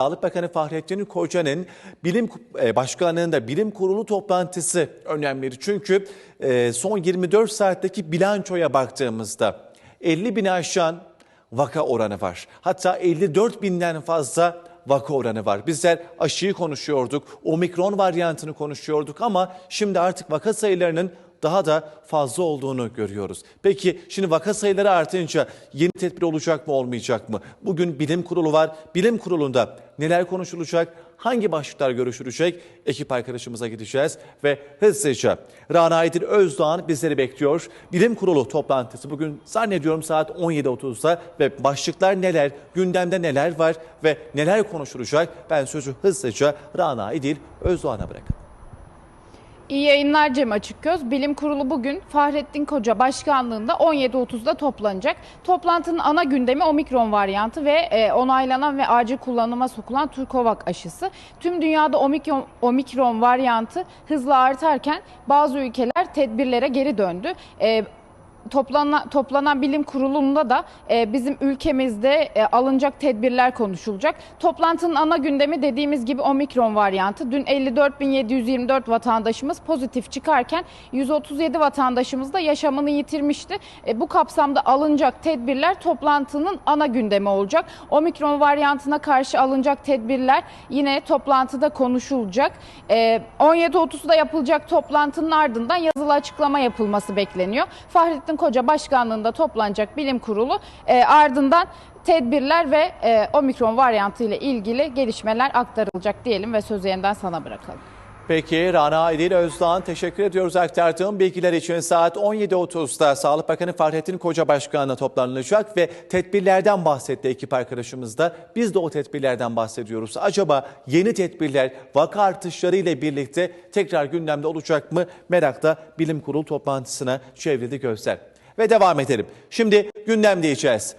Sağlık Bakanı Fahrettin Koca'nın bilim e, başkanlığında bilim kurulu toplantısı önemliydi. Çünkü e, son 24 saatteki bilançoya baktığımızda 50 bini aşan vaka oranı var. Hatta 54 binden fazla vaka oranı var. Bizler aşıyı konuşuyorduk, omikron varyantını konuşuyorduk ama şimdi artık vaka sayılarının daha da fazla olduğunu görüyoruz. Peki şimdi vaka sayıları artınca yeni tedbir olacak mı olmayacak mı? Bugün bilim kurulu var. Bilim kurulunda neler konuşulacak? Hangi başlıklar görüşülecek? Ekip arkadaşımıza gideceğiz ve hızlıca Rana Aydın Özdağ'ın bizleri bekliyor. Bilim kurulu toplantısı bugün zannediyorum saat 17.30'da ve başlıklar neler, gündemde neler var ve neler konuşulacak? Ben sözü hızlıca Rana Aydın Özdağ'a bırakın. İyi yayınlar Cem Açıkgöz. Bilim Kurulu bugün Fahrettin Koca başkanlığında 17.30'da toplanacak. Toplantının ana gündemi omikron varyantı ve e, onaylanan ve acil kullanıma sokulan Turkovac aşısı. Tüm dünyada omikron, omikron varyantı hızla artarken bazı ülkeler tedbirlere geri döndü. E, toplanan, toplanan bilim kurulunda da e, bizim ülkemizde e, alınacak tedbirler konuşulacak. Toplantının ana gündemi dediğimiz gibi omikron varyantı. Dün 54.724 vatandaşımız pozitif çıkarken 137 vatandaşımız da yaşamını yitirmişti. E, bu kapsamda alınacak tedbirler toplantının ana gündemi olacak. Omikron varyantına karşı alınacak tedbirler yine toplantıda konuşulacak. E, 17.30'da yapılacak toplantının ardından yazılı açıklama yapılması bekleniyor. Fahrettin Koca başkanlığında toplanacak bilim kurulu e, ardından tedbirler ve e, omikron varyantı ile ilgili gelişmeler aktarılacak diyelim ve sözü yeniden sana bırakalım. Peki Rana Aydın Özdağ'ın teşekkür ediyoruz aktardığım bilgiler için saat 17.30'da Sağlık Bakanı Fahrettin Koca Başkanı'na toplanılacak ve tedbirlerden bahsetti ekip arkadaşımız da. Biz de o tedbirlerden bahsediyoruz. Acaba yeni tedbirler vaka artışları ile birlikte tekrar gündemde olacak mı? Merakla bilim kurulu toplantısına çevrili gözler. Ve devam edelim. Şimdi gündem diyeceğiz.